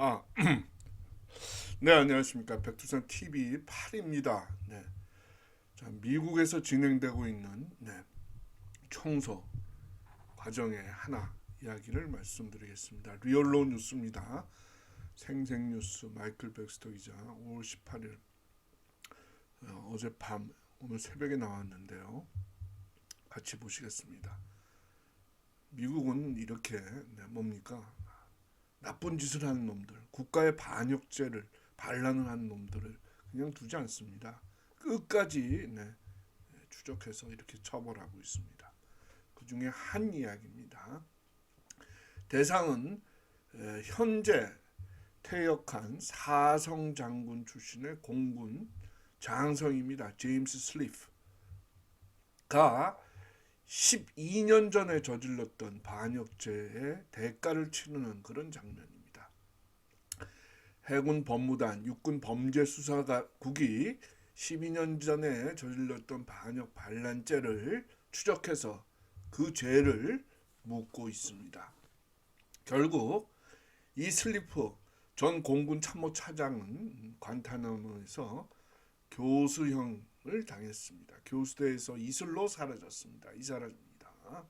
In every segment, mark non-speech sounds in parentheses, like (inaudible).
아, (clears throat) 네 안녕하십니까 백두산 TV 8입니다. 네, 자 미국에서 진행되고 있는 네, 청소 과정의 하나 이야기를 말씀드리겠습니다. 리얼로 뉴스입니다. 생생 뉴스 마이클 백스터 기자 5월 18일 어, 어젯밤 오늘 새벽에 나왔는데요. 같이 보시겠습니다. 미국은 이렇게 네, 뭡니까 나쁜 짓을 하는 놈들, 국가의 반역죄를 반란을 하는 놈들을 그냥 두지 않습니다. 끝까지 네, 추적해서 이렇게 처벌하고 있습니다. 그 중에 한 이야기입니다. 대상은 에, 현재 퇴역한 사성 장군 출신의 공군 장성입니다. 제임스 슬리프가 12년 전에 저질렀던 반역죄의 대가를 치르는 그런 장면입니다. 해군 법무단 육군 범죄수사국이 12년 전에 저질렀던 반역 반란죄를 추적해서 그 죄를 묻고 있습니다. 결국 이 슬리프 전 공군 참모 차장은 관타나모에서 교수형 을 당했습니다. 교수대에서 이슬로 사라졌습니다. 이 사람입니다.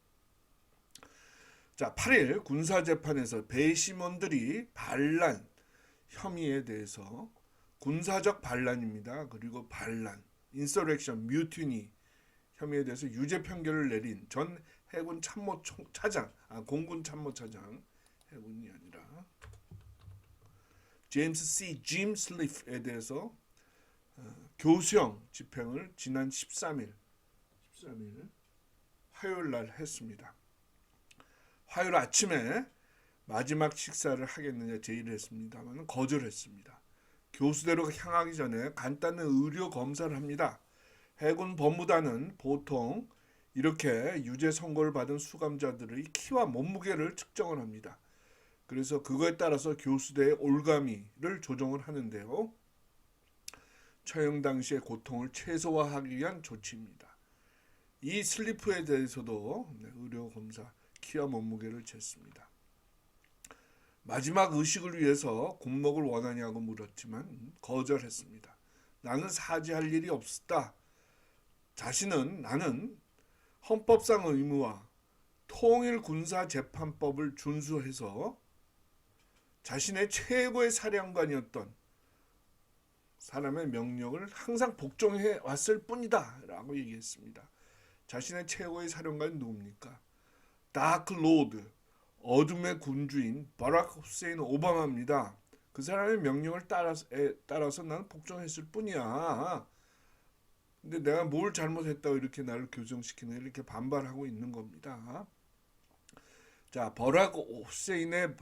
자, 8일 군사 재판에서 배심원들이 반란 혐의에 대해서 군사적 반란입니다. 그리고 반란, 인서렉션, 뮤티니 혐의에 대해서 유죄 판결을 내린 전 해군 참모차장, 아, 공군 참모 차장, 해군이 아니라 제임스 C. 짐 슬리프에 대해서 어, 교수형 집행을 지난 13일 13일 화요일 날 했습니다. 화요일 아침에 마지막 식사를 하겠느냐 제의를 했습니다만 거절했습니다. 교수대로 향하기 전에 간단한 의료 검사를 합니다. 해군 법무단은 보통 이렇게 유죄 선고를 받은 수감자들의 키와 몸무게를 측정을 합니다. 그래서 그거에 따라서 교수대의 올가미를 조정을 하는데요. 처형 당시의 고통을 최소화하기 위한 조치입니다. 이 슬리프에 대해서도 네, 의료 검사 키와 몸무게를 쟀습니다. 마지막 의식을 위해서 군목을 원하냐고 물었지만 거절했습니다. 나는 사죄할 일이 없었다. 자신은 나는 헌법상 의무와 통일 군사 재판법을 준수해서 자신의 최고의 사령관이었던 사람의 명령을 항상 복종해 왔을 뿐이다 라고 얘기했습니다. 자신의 최고의 사령관이 누굽니까? 다크 로드 어둠의 군주인 바락 후세인 오바마입니다. 그 사람의 명령을 따라서, 에, 따라서 나는 복종했을 뿐이야. 근데 내가 뭘 잘못했다고 이렇게 나를 교정시키는 이렇게 반발하고 있는 겁니다. 자, 버락 후세인의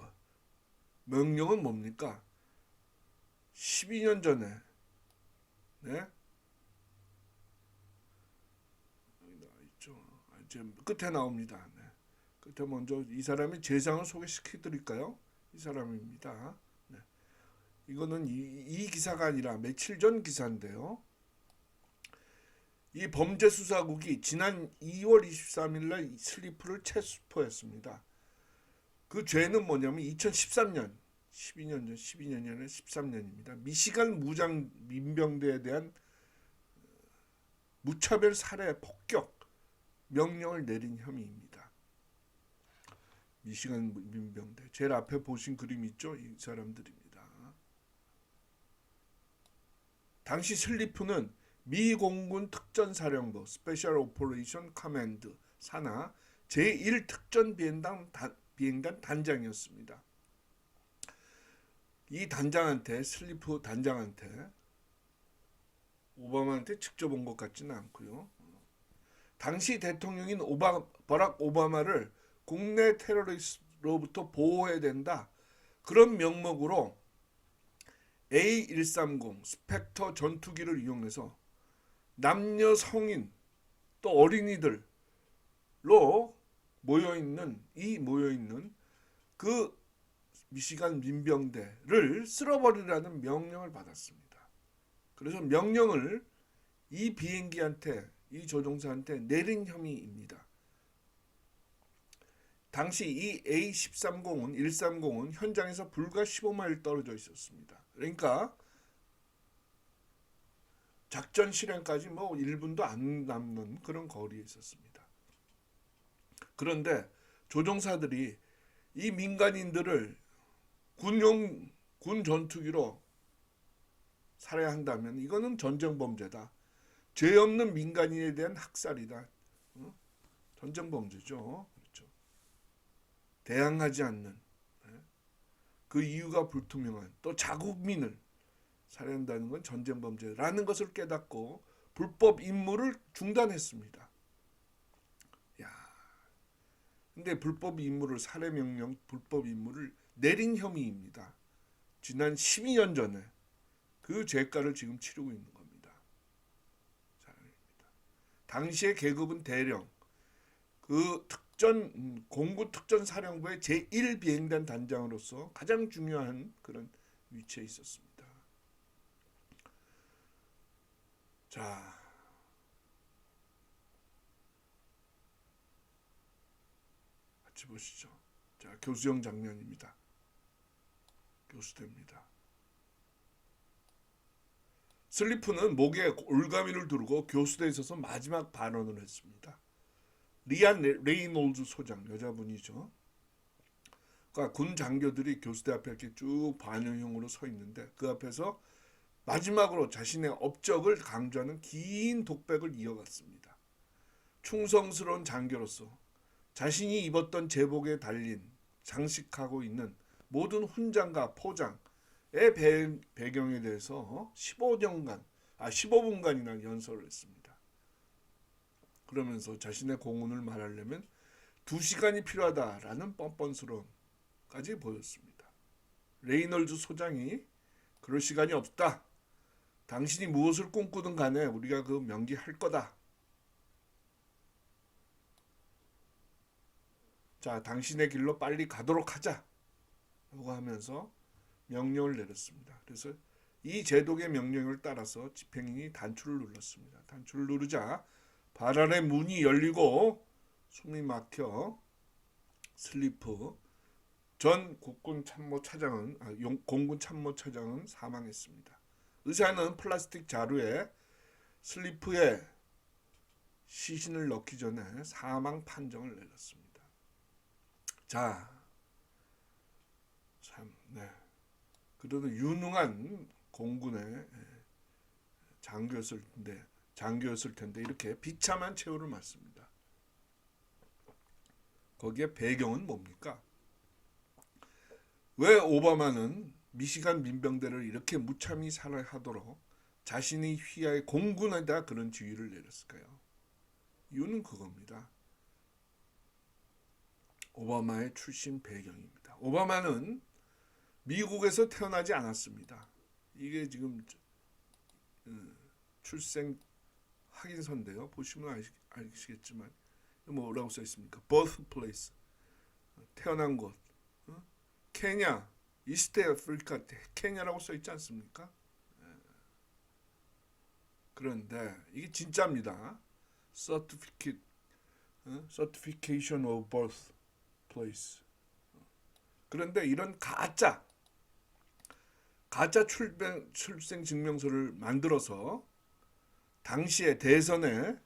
명령은 뭡니까? 12년 전에 네? 있죠. 아, 이제 끝에 나옵니다. 네. 끝에 먼저 이 사람이 재상을 소개시켜 드릴까요? 이 사람입니다. 네. 이거는 이, 이 기사가 아니라 며칠 전 기사인데요. 이 범죄수사국이 지난 2월 23일 날 슬리프를 체포했습니다. 그 죄는 뭐냐면 2013년 12년 전 12년이 아니라 13년입니다. 미시간 무장 민병대에 대한 무차별 살해 폭격 명령을 내린 혐의입니다. 미시간 민병대 제일 앞에 보신 그림 있죠? 이 사람들입니다. 당시 슬리프는 미 공군 특전사령부 스페셜 오퍼레이션 커맨드 산하 제1 특전 비행단 단, 비행단 단장이었습니다. 이 단장한테 슬리프 단장한테 오바마한테 직접 온 것 같지는 않고요. 당시 대통령인 오바 버락 오바마를 국내 테러리스트로부터 보호해야 된다. 그런 명목으로 A130 스펙터 전투기를 이용해서 남녀 성인 또 어린이들로 모여 있는 이 모여 있는 그 미시간 민병대를 쓸어버리라는 명령을 받았습니다. 그래서 명령을 이 비행기한테 이 조종사한테 내린 혐의입니다. 당시 이 A130은 130은 현장에서 불과 15마일 떨어져 있었습니다. 그러니까 작전 실행까지 뭐 1분도 안 남는 그런 거리에 있었습니다. 그런데 조종사들이 이 민간인들을 군용 군 전투기로 살해한다면 이거는 전쟁 범죄다. 죄 없는 민간인에 대한 학살이다. 어? 전쟁 범죄죠. 그렇죠. 대항하지 않는 예? 그 이유가 불투명한 또 자국민을 살해한다는 건 전쟁 범죄라는 것을 깨닫고 불법 임무를 중단했습니다. 야, 근데 불법 임무를 살해 명령 불법 임무를 내린 혐의입니다. 지난 12년 전에 그 죄가를 지금 치르고 있는 겁니다. 당시의 계급은 대령 그 특전 음, 공구 특전 사령부의 제1 비행단 단장으로서 가장 중요한 그런 위치에 있었습니다. 자, 보시죠. 자, 교수형 장면입니다. 교수대입니다. 슬리프는 목에 올가미를 두르고 교수대에 있어서 마지막 발언을 했습니다. 리안 레- 레이놀즈 소장 여자분이죠. 그러니까 군 장교들이 교수대 앞에 이렇게 쭉 반영형으로 서 있는데 그 앞에서 마지막으로 자신의 업적을 강조하는 긴 독백을 이어갔습니다. 충성스러운 장교로서 자신이 입었던 제복에 달린 장식하고 있는 모든 훈장과 포장의 배, 배경에 대해서 15년간, 아 15분간이나 연설을 했습니다. 그러면서 자신의 공헌을 말하려면 2시간이 필요하다라는 뻔뻔스러움까지 보였습니다. 레이널즈 소장이 그럴 시간이 없다. 당신이 무엇을 꿈꾸든 간에 우리가 그 명기할 거다. 자, 당신의 길로 빨리 가도록 하자. 라고 하면서 명령을 내렸습니다. 그래서 이 제독의 명령을 따라서 집행인이 단추를 눌렀습니다. 단추를 누르자 발안의 문이 열리고 숨이 막혀 슬리프 전 국군 참모 차장은 아, 용- 공군 참모 차장은 사망했습니다. 의사는 플라스틱 자루에 슬리프에 시신을 넣기 전에 사망 판정을 내렸습니다. 자, 참, 네. 그래도 유능한 공군의 장교였을 텐데, 장교였을 텐데 이렇게 비참한 최후를 맞습니다. 거기에 배경은 뭡니까? 왜 오바마는 미시간 민병대를 이렇게 무참히 살해하도록 자신의 휘하의 공군에다 그런 지휘를 내렸을까요? 이유는 그겁니다. 오바마의 출신 배경입니다. 오바마는 미국에서 태어나지 않았습니다. 이게 지금 어, 출생 확인서인데요. 보시면 아시, 아시 겠지만 뭐라고 써 있습니까? birthplace 태어난 곳 어? 케냐 이스트 아프리카 케냐라고 써 있지 않습니까? 예. 그런데 이게 진짜입니다. certificate 어? certification of birth place 그런데 이런 가짜 가짜 출생, 출생 증명서를 만들어서 당시에 대선에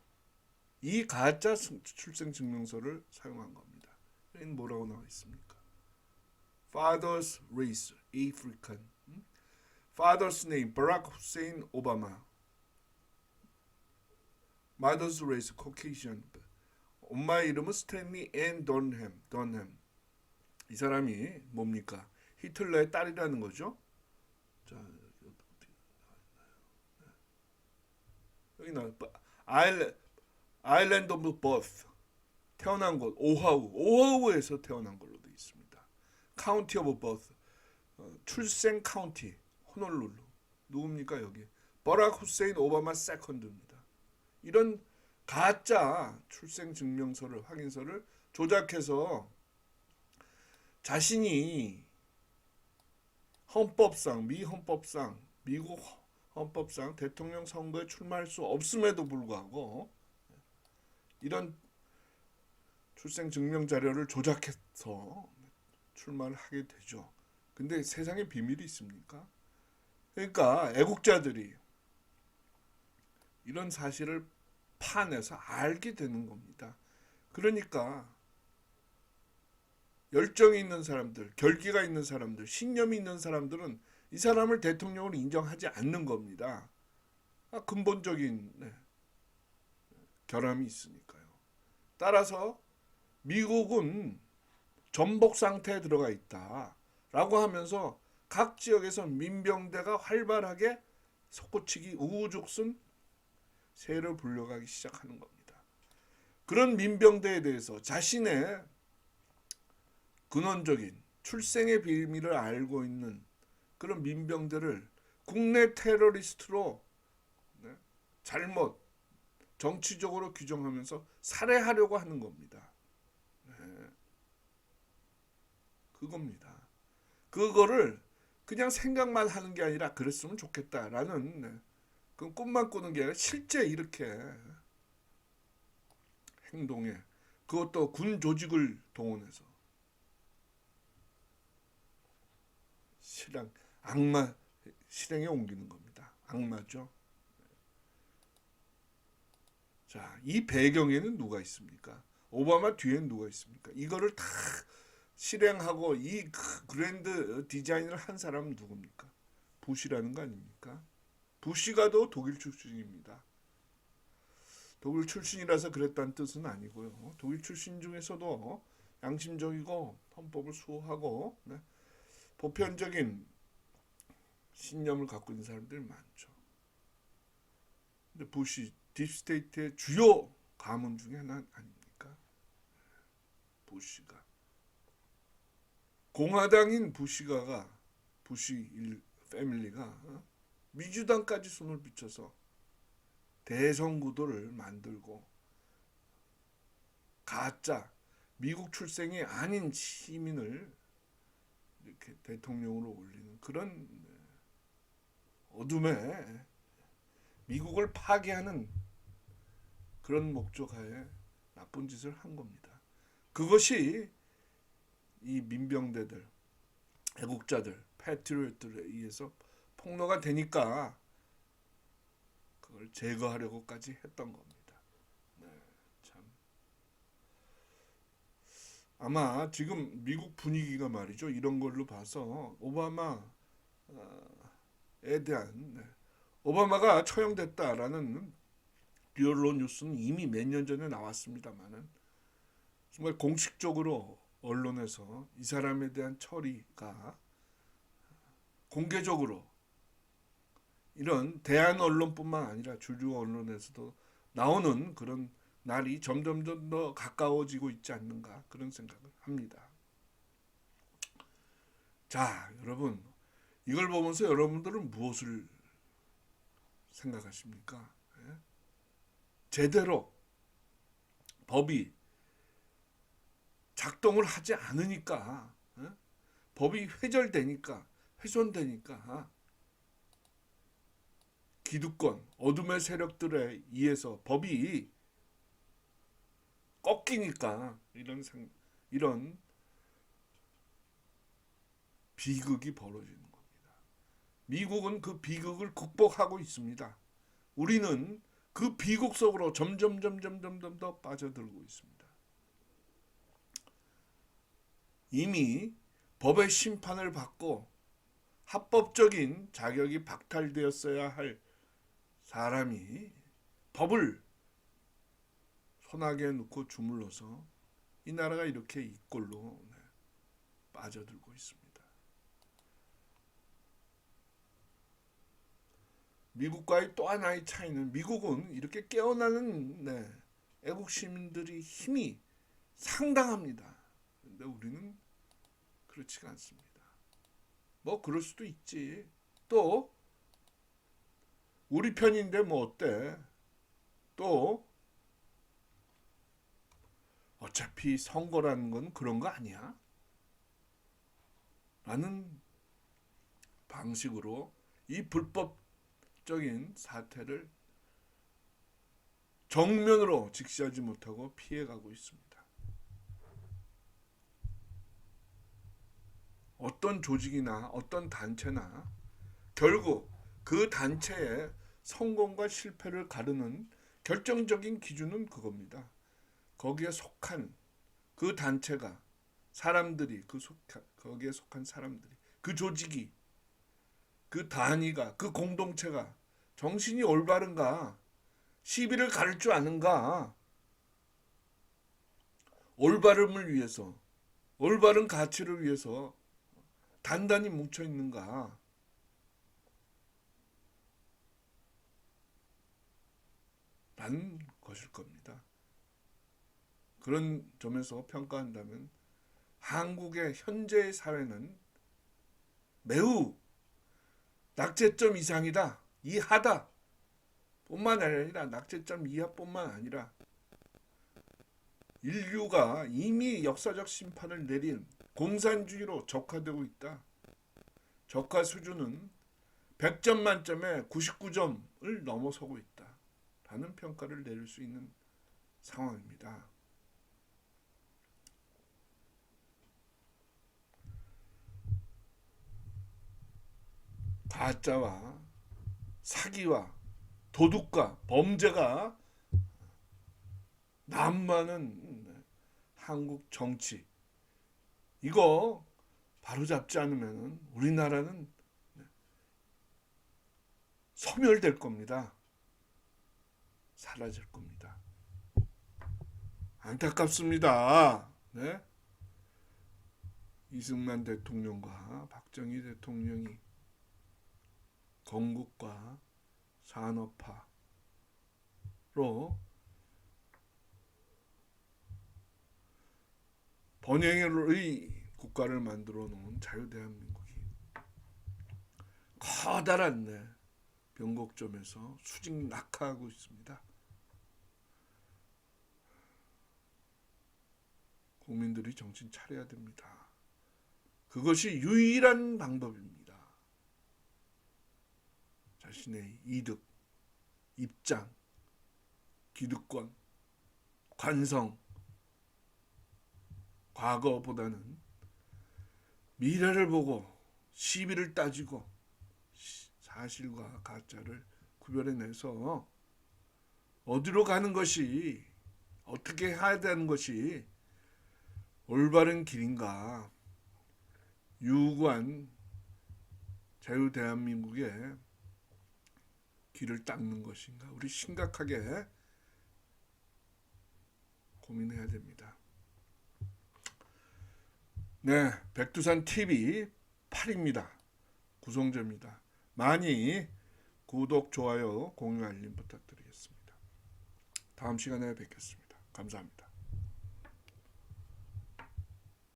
이 가짜 수- 출생 증명서를 사용한 겁니다. 뭐라고 나와 있습니까? Father's race, African. 음? Father's name, Barack Hussein Obama. Mother's race, Caucasian. 엄마의 이름은 스탠리 앤 던햄, 던햄. 이 사람이 뭡니까? 히틀러의 딸이라는 거죠. 자, 어떻게 나와 있나요? 여기 나 아일랜 아일랜드 오브 버스 태어난 곳 오하우 오하우에서 태어난 걸로 되어 있습니다. 카운티 오브 버스 어, 출생 카운티 호놀룰루 누굽니까 여기 버락 후세인 오바마 세컨드입니다. 이런 가짜 출생 증명서를 확인서를 조작해서 자신이 헌법상 미 헌법상 미국 헌법상 대통령 선거에 출마할 수 없음에도 불구하고 이런 출생 증명 자료를 조작해서 출마를 하게 되죠. 근데 세상에 비밀이 있습니까? 그러니까 애국자들이 이런 사실을 파내서 알게 되는 겁니다. 그러니까 열정이 있는 사람들, 결기가 있는 사람들, 신념이 있는 사람들은 이 사람을 대통령으로 인정하지 않는 겁니다. 아, 근본적인 네, 결함이 있으니까요. 따라서 미국은 전복 상태에 들어가 있다라고 하면서 각 지역에서 민병대가 활발하게 솟구치기 우후죽순 세를 불려가기 시작하는 겁니다. 그런 민병대에 대해서 자신의 근원적인 출생의 비밀을 알고 있는 그런 민병대를 국내 테러리스트로 네, 잘못 정치적으로 규정하면서 살해하려고 하는 겁니다. 네. 그겁니다. 그거를 그냥 생각만 하는 게 아니라 그랬으면 좋겠다라는 네. 그 꿈만 꾸는 게 아니라 실제 이렇게 행동에 그것도 군 조직을 동원해서 실행 악마 실행에 옮기는 겁니다. 악마죠. 자, 이 배경에는 누가 있습니까? 오바마 뒤엔 누가 있습니까? 이거를 다 실행하고 이그 그랜드 디자인을 한 사람은 누굽니까? 부시라는 거 아닙니까? 부시가도 독일 출신입니다. 독일 출신이라서 그랬다는 뜻은 아니고요. 독일 출신 중에서도 양심적이고 헌법을 수호하고 네, 보편적인 신념을 갖고 있는 사람들이 많죠. 근데 부시 딥스테이트의 주요 가문 중에 하나 아닙니까? 부시가 공화당인 부시가가 부시 일 패밀리가 어? 민주당까지 손을 비춰서 대선 구도를 만들고 가짜 미국 출생이 아닌 시민을 이렇게 대통령으로 올리는 그런 어둠에 미국을 파괴하는 그런 목적하에 나쁜 짓을 한 겁니다. 그것이 이 민병대들, 애국자들, 패트리어트에 의해서 폭로가 되니까 그걸 제거하려고까지 했던 겁니다. 네, 참. 아마 지금 미국 분위기가 말이죠. 이런 걸로 봐서 오바마에 대한 네, 오바마가 처형됐다라는 리얼로 뉴스는 이미 몇 년 전에 나왔습니다만은 정말 공식적으로 언론에서 이 사람에 대한 처리가 공개적으로 이런 대한 언론뿐만 아니라 주류 언론에서도 나오는 그런 날이 점점점 더 가까워지고 있지 않는가 그런 생각을 합니다. 자, 여러분 이걸 보면서 여러분들은 무엇을 생각하십니까? 예? 제대로 법이 작동을 하지 않으니까 예? 법이 회절되니까 훼손되니까 기득권 어둠의 세력들에 의해서 법이 꺾이니까 이런 생, 이런 비극이 벌어지는 겁니다. 미국은 그 비극을 극복하고 있습니다. 우리는 그 비극 속으로 점점 점점 점점 더 빠져들고 있습니다. 이미 법의 심판을 받고 합법적인 자격이 박탈되었어야 할 사람이 법을 손아귀에 넣고 주물러서 이 나라가 이렇게 이 꼴로 네, 빠져들고 있습니다. 미국과의 또 하나의 차이는 미국은 이렇게 깨어나는 네, 애국 시민들이 힘이 상당합니다. 근데 우리는 그렇지가 않습니다. 뭐 그럴 수도 있지. 또 우리 편인데 뭐 어때? 또 어차피 선거라는 건 그런 거 아니야? 라는 방식으로 이 불법적인 사태를 정면으로 직시하지 못하고 피해가고 있습니다. 어떤 조직이나 어떤 단체나 결국 그 단체의 성공과 실패를 가르는 결정적인 기준은 그겁니다. 거기에 속한 그 단체가 사람들이 그 속한 거기에 속한 사람들이 그 조직이 그 단위가 그 공동체가 정신이 올바른가 시비를 가를 줄 아는가 올바름을 위해서 올바른 가치를 위해서 단단히 뭉쳐 있는가 라는 것일 겁니다. 그런 점에서 평가한다면 한국의 현재의 사회는 매우 낙제점 이상이다, 이하다 뿐만 아니라 낙제점 이하뿐만 아니라 인류가 이미 역사적 심판을 내린 공산주의로 적화되고 있다. 적화 수준은 100점 만점에 99점을 넘어서고 있다. 라는 평가를 내릴 수 있는 상황입니다. 가짜와 사기와 도둑과 범죄가 난무하는 한국 정치 이거 바로잡지 않으면 우리나라는 소멸될 겁니다. 사라질 겁니다. 안타깝습니다. 네? 이승만 대통령과 박정희 대통령이 건국과 산업화로 번영의 국가를 만들어 놓은 자유대한민국이 커다란 네, 변곡점에서 수직 낙하하고 있습니다. 국민들이 정신 차려야 됩니다. 그것이 유일한 방법입니다. 자신의 이득, 입장, 기득권, 관성, 과거보다는 미래를 보고 시비를 따지고 사실과 가짜를 구별해내서 어디로 가는 것이 어떻게 해야 되는 것이 올바른 길인가? 유구한 자유 대한민국의 길을 닦는 것인가 우리 심각하게 고민해야 됩니다. 네, 백두산 TV 8입니다. 구성자입니다. 많이 구독, 좋아요, 공유, 알림 부탁드리겠습니다. 다음 시간에 뵙겠습니다. 감사합니다.